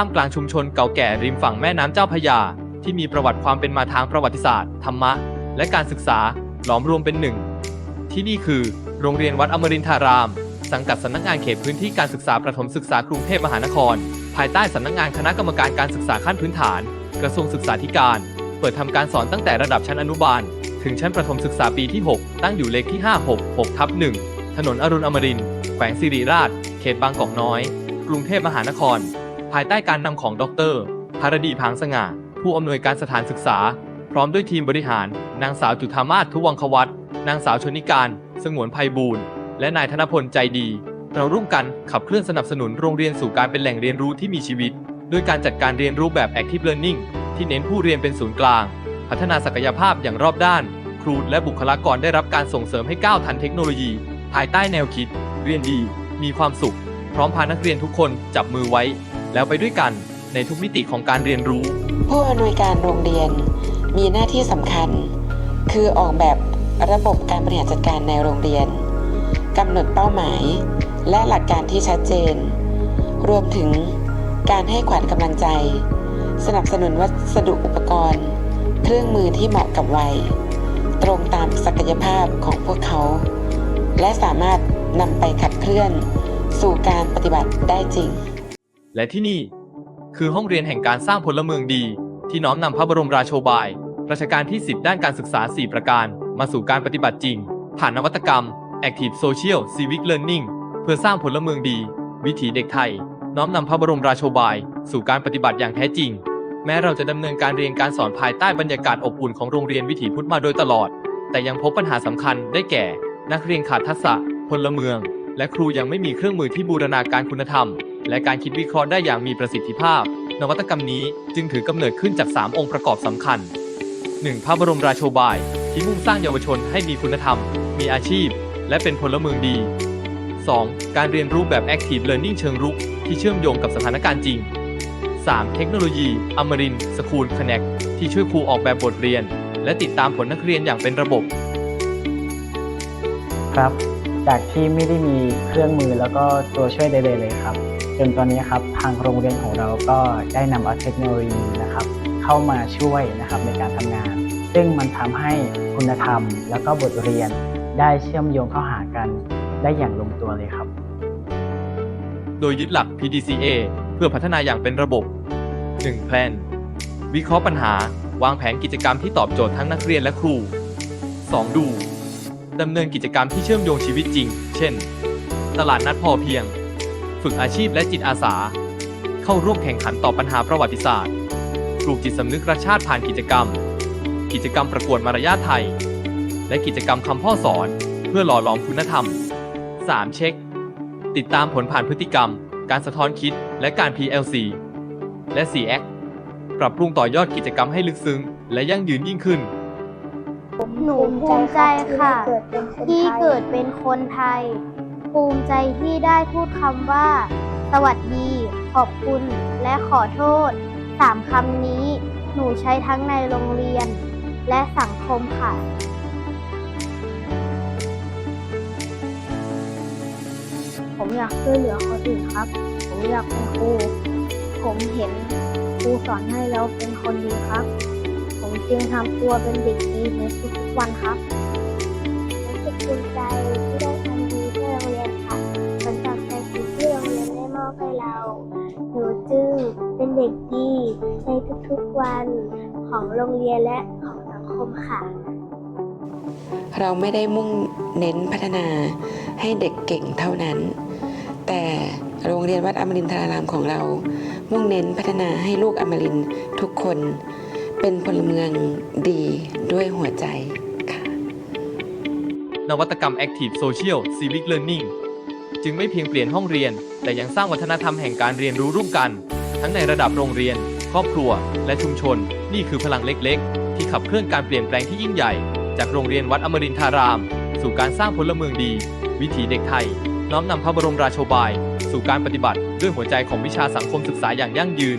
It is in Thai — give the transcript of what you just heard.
ท่ามกลางชุมชนเก่าแก่ริมฝั่งแม่น้ำเจ้าพระยา ที่มีประวัติความเป็นมาทางประวัติศาสตร์ ธรรมะ และการศึกษาหลอมรวมเป็นหนึ่ง ที่นี่คือ โรงเรียนวัดอมรินทาราม สังกัดสำนักงานเขตพื้นที่การศึกษาประถมศึกษากรุงเทพมหานคร ภายใต้สำนักงานคณะกรรมการการศึกษาขั้นพื้นฐาน กระทรวงศึกษาธิการ เปิดทำการสอนตั้งแต่ระดับชั้นอนุบาล ถึงชั้นประถมศึกษาปีที่ 6 ตั้งอยู่เลขที่ 566ทับ1ถนนอรุณอมรินทร์แขวงสิริราช เขตบางกอกน้อย กรุงเทพมหานคร ภายใต้การนำของดรภารดีพางสง่า ผู้อำนวยการสถานศึกษา พร้อมด้วยทีมบริหาร นางสาวจุธามาศทุวังควัตนางสาวชนิการ สงวนภัยบูรณ์และนายธนพลใจดี เราร่วมกันขับเคลื่อนสนับสนุนโรงเรียนสู่การเป็นแหล่งเรียนรู้ที่มีชีวิต ด้วยการจัดการเรียนรู้แบบ Active Learning ที่เน้นผู้เรียนเป็นศูนย์กลาง พัฒนาศักยภาพอย่างรอบด้าน ครูและบุคลากรได้รับการส่งเสริมให้ก้าวทันเทคโนโลยี ภายใต้แนวคิด เรียนดี มีความสุข พร้อมพานักเรียนทุกคนจับมือไว้ แล้วไปด้วยกันในทุกมิติของการเรียนรู้ ผู้อำนวยการโรงเรียนมีหน้าที่สำคัญ คือออกแบบระบบการบริหารจัดการในโรงเรียนกำหนดเป้าหมาย และหลักการที่ชัดเจน รวมถึงการให้ขวัญกำลังใจ สนับสนุนวัสดุอุปกรณ์ เครื่องมือที่เหมาะกับวัย ตรงตามศักยภาพของพวกเขา และสามารถนำไปขับเคลื่อน สู่การปฏิบัติได้จริง และที่นี่คือห้องเรียนแห่งการสร้างพลเมืองดี ที่น้อมนำพระบรมราโชบาย รัชกาลที่ 10 ด้านการศึกษา 4 ประการ มาสู่การปฏิบัติจริง ผ่านนวัตกรรม Active Social Civic Learning เพื่อสร้างพลเมืองดี วิถีเด็กไทย น้อมนำพระบรมราโชบาย สู่การปฏิบัติอย่างแท้จริง แม้เราจะดำเนินการเรียนการสอนภายใต้บรรยากาศอบอุ่นของโรงเรียนวิถีพุทธมาโดยตลอด แต่ยังพบปัญหาสำคัญได้แก่ นักเรียนขาดทักษะ พลเมือง และครูยังไม่มีเครื่องมือที่บูรณาการคุณธรรม และการคิดวิเคราะห์ได้อย่างมีประสิทธิภาพ นวัตกรรมนี้จึงถือกำเนิดขึ้นจาก 3 องค์ประกอบสำคัญ 1. พระบรมราโชบาย ที่มุ่งสร้างเยาวชนให้มีคุณธรรม มีอาชีพ และเป็นพลเมืองดี 2. การเรียนรู้แบบ Active Learning เชิงรุก ที่เชื่อมโยงกับสถานการณ์จริง 3. เทคโนโลยีอมรินสคูลค n เน c ที่ช่วยครูออกแบบบทเรียน และติดตามผลนักเรียนอย่างเป็นระบบ ครับ จากที่ไม่ได้มีเครื่องมือแล้วก็ตัวช่วยใดๆเลยครับ จนตอนนี้ครับทางโรงเรียนของเราก็ได้นำเอาเทคโนโลยีนะครับ เข้ามาช่วยนะครับในการทำงาน ซึ่งมันทำให้คุณธรรม แล้วก็บทเรียนได้เชื่อมโยงเข้าหากันได้อย่างลงตัวเลยครับ โดยยึดหลัก PDCA เพื่อพัฒนาอย่างเป็นระบบ 1. แพลนวิเคราะห์ปัญหา วางแผนกิจกรรมที่ตอบโจทย์ทั้งนักเรียนและครู 2. ดูดำเนินกิจกรรมที่เชื่อมโยงชีวิตจริง เช่น ตลาดนัดพอเพียง ฝึกอาชีพและจิตอาสา เข้าร่วมแข่งขันต่อปัญหาประวัติศาสตร์ ปลูกจิตสำนึกรักชาติผ่านกิจกรรม กิจกรรมประกวดมารยาทไทย และกิจกรรมคำพ่อสอน เพื่อหล่อหลอมคุณธรรม 3. เช็ค ติดตามผลผ่านพฤติกรรม การสะท้อนคิด และการ PLC และ 4X ปรับปรุงต่อยอดกิจกรรมให้ลึกซึ้ง และยั่งยืนยิ่งขึ้น หนูภูมิใจค่ะ ที่เกิดเป็นคนไทย ภูมิใจที่ได้พูดคำว่า สวัสดี ขอบคุณ และขอโทษสามคำนี้ หนูใช้ทั้งในโรงเรียน และสังคมค่ะผมอยากช่วยเหลือคนอื่นครับ ผมอยากเป็นครู ผมเห็นครูสอนให้แล้วเป็นคนดีครับ ผมจึงทำตัวเป็นเด็กดีในทุกๆวันครับรู้สึกภูมิใจ เป็นเด็กดีในทุกๆวันของโรงเรียนและของสังคมค่ะ เราไม่ได้มุ่งเน้นพัฒนาให้เด็กเก่งเท่านั้น แต่โรงเรียนวัดอมรินทรารามของเรา มุ่งเน้นพัฒนาให้ลูกอมรินทร์ทุกคน เป็นพลเมืองดีด้วยหัวใจค่ะ นวัตกรรม Active Social Civic Learning จึงไม่เพียงเปลี่ยนห้องเรียน แต่ยังสร้างวัฒนธรรมแห่งการเรียนรู้ร่วมกัน ทั้งในระดับโรงเรียน ครอบครัว และชุมชน นี่คือพลังเล็กๆ ที่ขับเคลื่อนการเปลี่ยนแปลงที่ยิ่งใหญ่ จากโรงเรียนวัดอมรินทาราม สู่การสร้างพลเมืองดี วิถีเด็กไทย น้อมนำพระบรมราโชบาย สู่การปฏิบัติด้วยหัวใจของวิชาสังคมศึกษาอย่างยั่งยืน